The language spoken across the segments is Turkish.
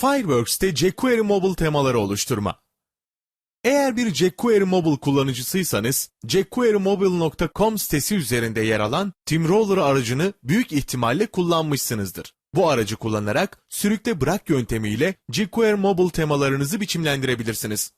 Fireworks'te jQuery Mobile temaları oluşturma. Eğer bir jQuery Mobile kullanıcısıysanız, jQueryMobile.com sitesi üzerinde yer alan Teamroller aracını büyük ihtimalle kullanmışsınızdır. Bu aracı kullanarak sürükle bırak yöntemiyle jQuery Mobile temalarınızı biçimlendirebilirsiniz.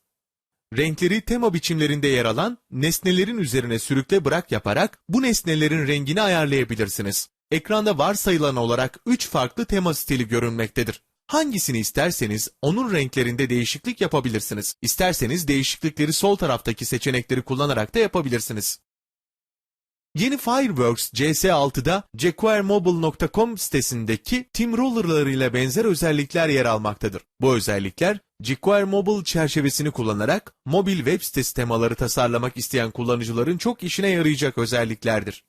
Renkleri tema biçimlerinde yer alan nesnelerin üzerine sürükle bırak yaparak bu nesnelerin rengini ayarlayabilirsiniz. Ekranda varsayılan olarak 3 farklı tema stili görünmektedir. Hangisini isterseniz onun renklerinde değişiklik yapabilirsiniz. İsterseniz değişiklikleri sol taraftaki seçenekleri kullanarak da yapabilirsiniz. Yeni Fireworks CS6'da jQueryMobile.com sitesindeki Teamroller'ları ile benzer özellikler yer almaktadır. Bu özellikler jQuery Mobile çerçevesini kullanarak mobil web sitesi temaları tasarlamak isteyen kullanıcıların çok işine yarayacak özelliklerdir.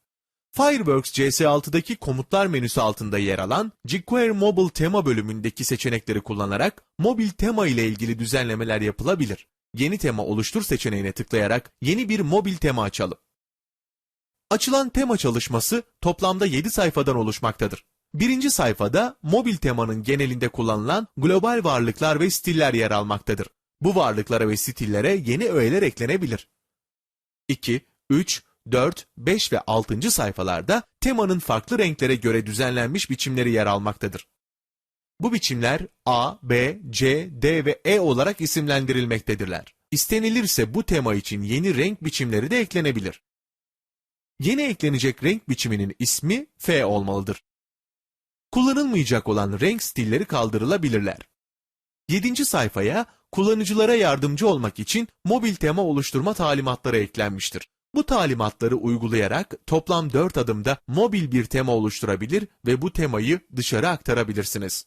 Fireworks CS6'daki komutlar menüsü altında yer alan jQuery Mobile tema bölümündeki seçenekleri kullanarak mobil tema ile ilgili düzenlemeler yapılabilir. Yeni tema oluştur seçeneğine tıklayarak yeni bir mobil tema açalım. Açılan tema çalışması toplamda 7 sayfadan oluşmaktadır. Birinci sayfada mobil temanın genelinde kullanılan global varlıklar ve stiller yer almaktadır. Bu varlıklara ve stillere yeni öğeler eklenebilir. 2, 3, 4, 5 ve 6. sayfalarda temanın farklı renklere göre düzenlenmiş biçimleri yer almaktadır. Bu biçimler A, B, C, D ve E olarak isimlendirilmektedirler. İstenilirse bu tema için yeni renk biçimleri de eklenebilir. Yeni eklenecek renk biçiminin ismi F olmalıdır. Kullanılmayacak olan renk stilleri kaldırılabilirler. 7. sayfaya kullanıcılara yardımcı olmak için mobil tema oluşturma talimatları eklenmiştir. Bu talimatları uygulayarak toplam 4 adımda mobil bir tema oluşturabilir ve bu temayı dışarı aktarabilirsiniz.